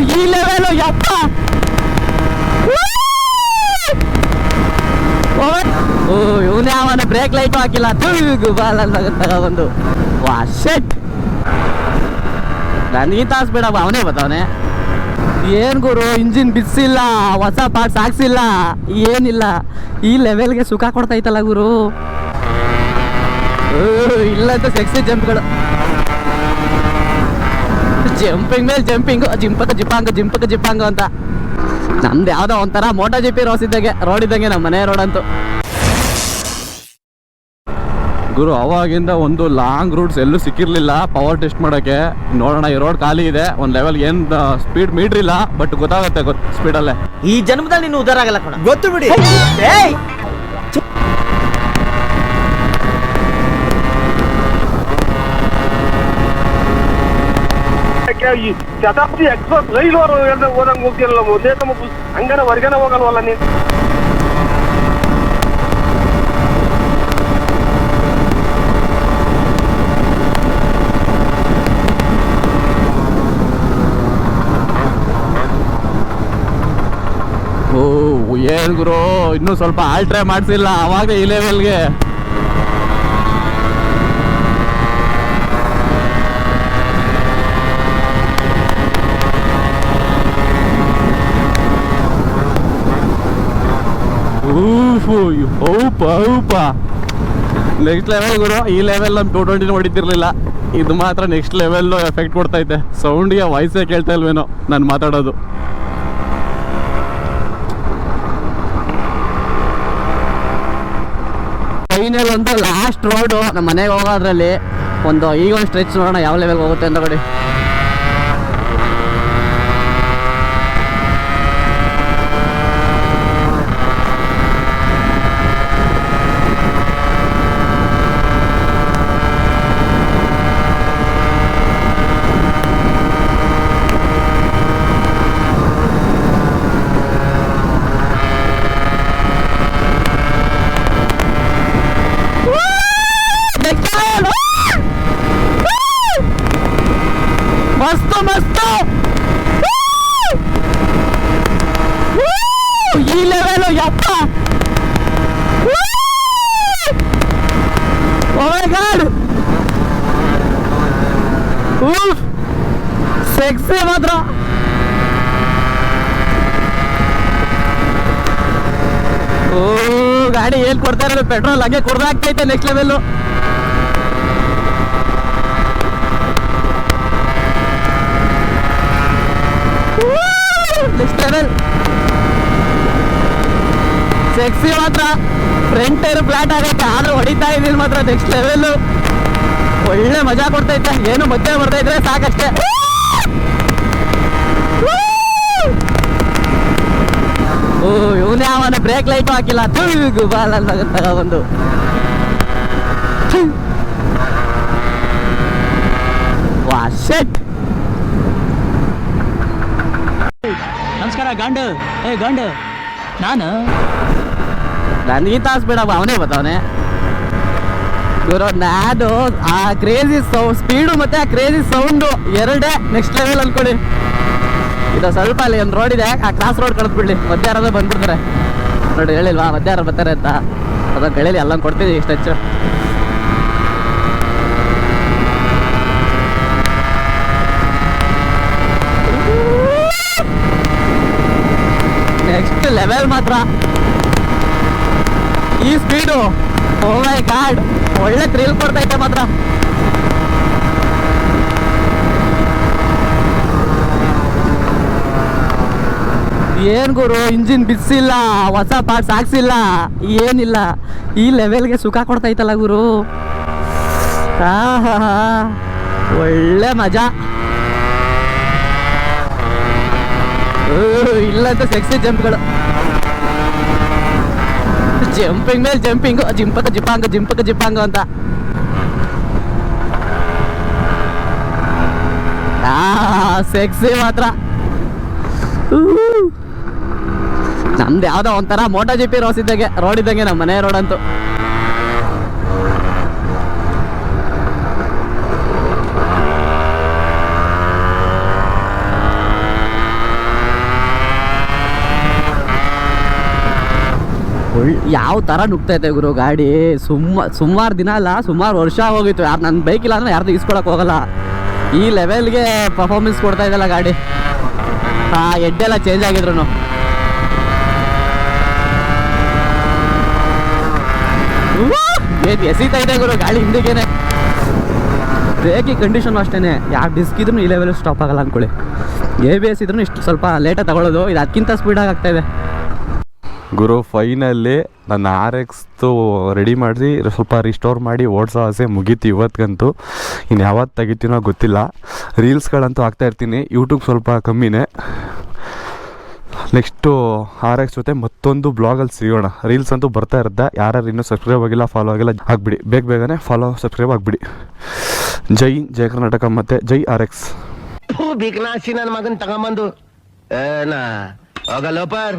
ಈ ಲೆವೆಲು ಯಪ್ಪ. ಓ ಇವನೇ ಅವನ ಬ್ರೇಕ್ ಲೈಟ್ ಹಾಕಿಲ್ಲ. ತುಳಿಗು ಬಾಲ ತಗ ಒಂದು ವಾ ಶೆಟ್ ನನಗೆ ತಾಸು ಬೇಡಪ್ಪ ಅವನೇ ಬರ್ತಾವನೆ ಏನು ಗುರು ಇಂಜಿನ್ ಬಿಸಿಲ್ಲ ಹೊಸ ಪಾರ್ಟ್ಸ್ ಹಾಕ್ಸಿಲ್ಲ ಏನಿಲ್ಲ. ಈ ಲೆವೆಲ್ಗೆ ಸುಖ ಕೊಡ್ತಾ ಇತ್ತಲ್ಲ ಗುರು. ಇಲ್ಲ ಅಂತ ಸೆಕ್ಸಿ ಜಂಪ್ಗಳು ಜಂಪಿಂಗ್ ಮೇಲೆ ಜಂಪಿಂಗ್ ಜಿಂಪಕ ಜಿಪಾಂಗ ಜಿಂಪಕ ಜಿಪಾಂಗ ಅಂತ. ನಮ್ದು ಯಾವ್ದೋ ಒಂಥರ ಮೋಟೋ ಜಿಪಿ ರೋಸ್ ಇದ್ದಂಗೆ ರೋಡ್ ಇದ್ದಂಗೆ ನಮ್ಮ ಮನೆ ರೋಡ್ ಅಂತೂ. ಗುರು ಅವಾಗಿಂದ ಒಂದು ಲಾಂಗ್ ರೂಟ್ಸ್ ಎಲ್ಲೂ ಸಿಕ್ಕಿರ್ಲಿಲ್ಲ ಪವರ್ ಟೆಸ್ಟ್ ಮಾಡೋಕ್ಕೆ ನೋಡೋಣ ಈ ರೋಡ್ ಖಾಲಿ ಇದೆ. ಒಂದು ಲೆವೆಲ್ ಏನ್ ಸ್ಪೀಡ್ ಮೀಟ್ರಿಲ್ಲ ಬಟ್ ಗೊತ್ತಾಗುತ್ತೆ ಸ್ಪೀಡಲ್ಲೇ ಈ ಜನ್ಮದಲ್ಲಿ ನೀನು ಉದ್ದಾರ ಆಗಲ್ಲ ಕಣ. ಗೊತ್ತು ಬಿಡಿ. ಈ ಶತಾಬ್ದಿ ಎಕ್ಸ್ಪ್ರೆಸ್ ರೈಲು ಓದಂಗ್ ಹೋಗ್ತಿರಲ್ಲ, ಒಂದೇ ತಮ್ಮ ಹಂಗಾರ ಹೊರ್ಗನೆ ಹೋಗಲ್ವಲ್ಲ ನೀನ್? ಓ, ಏನ್ ಗುರು, ಇನ್ನೂ ಸ್ವಲ್ಪ ಆಲ್ಟ್ರೆ ಮಾಡ್ಸಿಲ್ಲ ಅವಾಗ ಈ ಲೆವೆಲ್ಗೆ ಔಪ ಔಪ ನೆಕ್ಸ್ಟ್ ಲೆವೆಲ್ ಗುರು, ಈ ಲೆವೆಲ್ ಟೂ ಹೊಡಿತಿರ್ಲಿಲ್ಲ. ಇದು ಮಾತ್ರ ನೆಕ್ಸ್ಟ್ ಲೆವೆಲ್ಲು ಎಫೆಕ್ಟ್ ಕೊಡ್ತೈತೆ. ಸೌಂಡಿಗೆ ವಾಯ್ಸೇ ಕೇಳ್ತಾ ಇಲ್ವೇನೋ ನಾನು ಮಾತಾಡೋದು. ಫೈನಲ್ ಒಂದು ಲಾಸ್ಟ್ ರೋಡು ನಮ್ಮ ಮನೆಗೆ ಹೋಗೋದ್ರಲ್ಲಿ ಒಂದು ಈಗ ಒಂದು ಸ್ಟ್ರೆಚ್ ನೋಡೋಣ, ಯಾವ ಲೆವೆಲ್ಗೆ ಹೋಗುತ್ತೆ ಅಂತ ನೋಡಿ. ಈ ಲೆವೆಲ್ ಯಪ್ಪ ಗಾಡ್ ಸೆಕ್ಸಿ ಮಾತ್ರ. ಓ ಗಾಡಿ ಏನ್ ಕೊಡ್ತಾ ಇರೋದು? ಪೆಟ್ರೋಲ್ ಹಂಗೆ ಕುಡ್ದಾಗ್ತೈತೆ next level next level sexy ಮಾತ್ರ. ಫ್ರಂಟ್ ಟೈರ್ ಫ್ಲಾಟ್ ಆಗೈತೆ ಆದ್ರೂ ಹೊಡಿತಾ ಇದೀನಿ ಮಾತ್ರ ನೆಕ್ಸ್ಟ್ ಲೆವೆಲ್ ಒಳ್ಳೆ ಮಜಾ ಕೊಡ್ತೈತೆ ಏನು ಮಧ್ಯೆ ಬರ್ತಾ ಇದ್ರೆ ಸಾಕಷ್ಟೇ. ಓ, ಇವನೇ ಅವನ ಬ್ರೇಕ್ ಲೈಟ್ ಹಾಕಿಲ್ಲ. ಗುಬಾಲ ತಗೊಬಂದು ವಾ ಶೆಟ್ ನಮಸ್ಕಾರ, ಗಂಡು. ಏ, ಗಂಡು. ನಾನು ನನಗೆ ತಾಸ್ ಬೇಡಪ್ಪ ಅವನೇ ಬತ್ತವನೆ ಗುರು ನಾನು ಆ ಕ್ರೇಜಿ ಸೌ ಸ್ಪೀಡು ಮತ್ತೆ ಆ ಕ್ರೇಜಿ ಸೌಂಡು ಎರಡೇ ನೆಕ್ಸ್ಟ್ ಲೆವೆಲ್ ಅನ್ಕೊಳ್ಳಿ. ಇದು ಸ್ವಲ್ಪ ಅಲ್ಲಿ ಒಂದು ರೋಡ್ ಇದೆ, ಆ ಕ್ರಾಸ್ ರೋಡ್ ಕಳಿಸ್ಬಿಡ್ಲಿ ಮಧ್ಯ ಯಾರಾದ್ರು ಬಂದ್ಬಿಡ್ತಾರೆ. ನೋಡಿ, ಹೇಳಿಲ್ವಾ, ಮಧ್ಯಾಹ್ನ ಬರ್ತಾರೆ ಅಂತ. ಅದನ್ನ ಹೇಳಿ ಎಲ್ಲ ಕೊಡ್ತೀವಿ ಇಷ್ಟು ಹೆಚ್ಚು ನೆಕ್ಸ್ಟ್ ಲೆವೆಲ್ ಮಾತ್ರ. ಈ ಸ್ಪೀಡು. ಓ ಮೈ ಗಾಡ್ ಒಳ್ಳೆ ಥ್ರಿಲ್ ಕೊಡ್ತೈತೆ ಮಾತ್ರ. ಏನ್ ಗುರು ಇಂಜಿನ್ ಬಿಸಿಲ್ಲ ಹೊಸ ಪಾರ್ಟ್ಸ್ ಹಾಕ್ಸಿಲ್ಲ ಏನಿಲ್ಲ. ಈ ಲೆವೆಲ್ಗೆ ಸುಖ ಕೊಡ್ತೈತಲ್ಲ ಗುರು. ಒಳ್ಳೆ ಮಜಾ. ಇಲ್ಲ ಅಂತ ಸೆಕ್ಸಿ ಜಂಪ್ಗಳು ಜಂಪಿಂಗ್ ಮೇಲೆ ಜಂಪಿಂಗ್ ಜಿಂಪಕ ಜಿಪಾಂಗ ಜಿಂಪಕ ಜಿಪಾಂಗ ಅಂತ ಸೆಕ್ಸಿ ಮಾತ್ರ. ನಮ್ದು ಯಾವ್ದೋ ಒಂಥರ ಮೋಟೋ ಜಿಪಿ ರೋಸ್ ಇದ್ದಂಗೆ ರೋಡ್ ಇದ್ದಂಗೆ ನಮ್ಮ ಮನೆ ರೋಡ್ ಅಂತೂ ಒಳ್ ಯಾವ ಥರ ನುಗ್ತೈತೆ ಗುರು ಗಾಡಿ? ಸುಮ್ಮ ಸುಮಾರು ದಿನ ಅಲ್ಲ, ಸುಮಾರು ವರ್ಷ ಹೋಗಿತ್ತು. ಯಾರು ನನ್ನ ಬೈಕ್ ಇಲ್ಲ ಅಂದ್ರೆ ಯಾರ್ದು ಇಸ್ಕೊಳಕ್ ಹೋಗಲ್ಲ. ಈ ಲೆವೆಲ್ಗೆ ಪರ್ಫಾರ್ಮೆನ್ಸ್ ಕೊಡ್ತಾ ಇದೆಲ್ಲ ಗಾಡಿ. ಆ ಎಡ್ಡೆಲ್ಲ ಚೇಂಜ್ ಆಗಿದ್ರು ಏನು ಎಸಿತಾ ಇದೆ ಗುರು ಗಾಡಿ ಹಿಂದಿಗೇನೆ. ಬ್ರೇಕಿ ಕಂಡೀಷನ್ ಅಷ್ಟೇ ಯಾವ ಡಿಸ್ಕ್ ಇದ್ರೂ ಈ ಲೆವೆಲ್ ಸ್ಟಾಪ್ ಆಗಲ್ಲ ಅನ್ಕೊಳ್ಳಿ. ಎ ಬಿ ಎಸ್ ಇದ್ರೂ ಇಷ್ಟು ಸ್ವಲ್ಪ ಲೇಟಾಗಿ ತಗೊಳ್ಳೋದು ಇದು ಅದಕ್ಕಿಂತ ಸ್ಪೀಡಾಗಿ ಆಗ್ತಾ ಇದೆ. ಗುರು ಫೈನಲ್ಲಿ ನನ್ನ ಆರ್ ಎಕ್ಸ್ದು ರೆಡಿ ಮಾಡಿ ಸ್ವಲ್ಪ ರಿಸ್ಟೋರ್ ಮಾಡಿ ಓಡಿಸೋ ಆಸೆ ಮುಗೀತು ಇವತ್ತಿಗಂತೂ ಇನ್ನು ಯಾವತ್ತು ತೆಗಿತೀನೋ ಗೊತ್ತಿಲ್ಲ. ರೀಲ್ಸ್ಗಳಂತೂ ಹಾಕ್ತಾ ಇರ್ತೀನಿ. ಯೂಟ್ಯೂಬ್ ಸ್ವಲ್ಪ ಕಮ್ಮಿನೇ. ನೆಕ್ಸ್ಟು ಆರ್ ಎಕ್ಸ್ ಜೊತೆ ಮತ್ತೊಂದು ಬ್ಲಾಗಲ್ಲಿ ಸಿಗೋಣ. ರೀಲ್ಸ್ ಅಂತೂ ಬರ್ತಾ ಇರುತ್ತೆ. ಯಾರ್ಯಾರು ಇನ್ನೂ ಸಬ್ಸ್ಕ್ರೈಬ್ ಆಗಿಲ್ಲ ಫಾಲೋ ಆಗಿಲ್ಲ, ಆಗಿಬಿಡಿ. ಬೇಗ ಬೇಗನೆ ಫಾಲೋ ಸಬ್ಸ್ಕ್ರೈಬ್ ಆಗಿಬಿಡಿ. ಜೈ ಜಯ ಕರ್ನಾಟಕ ಮತ್ತು ಜೈ ಆರ್ ಎಕ್ಸ್ ನನ್ನ ತಗೊಂಬಂದು. ಹೋಗಲ್ಲೋಪರ್.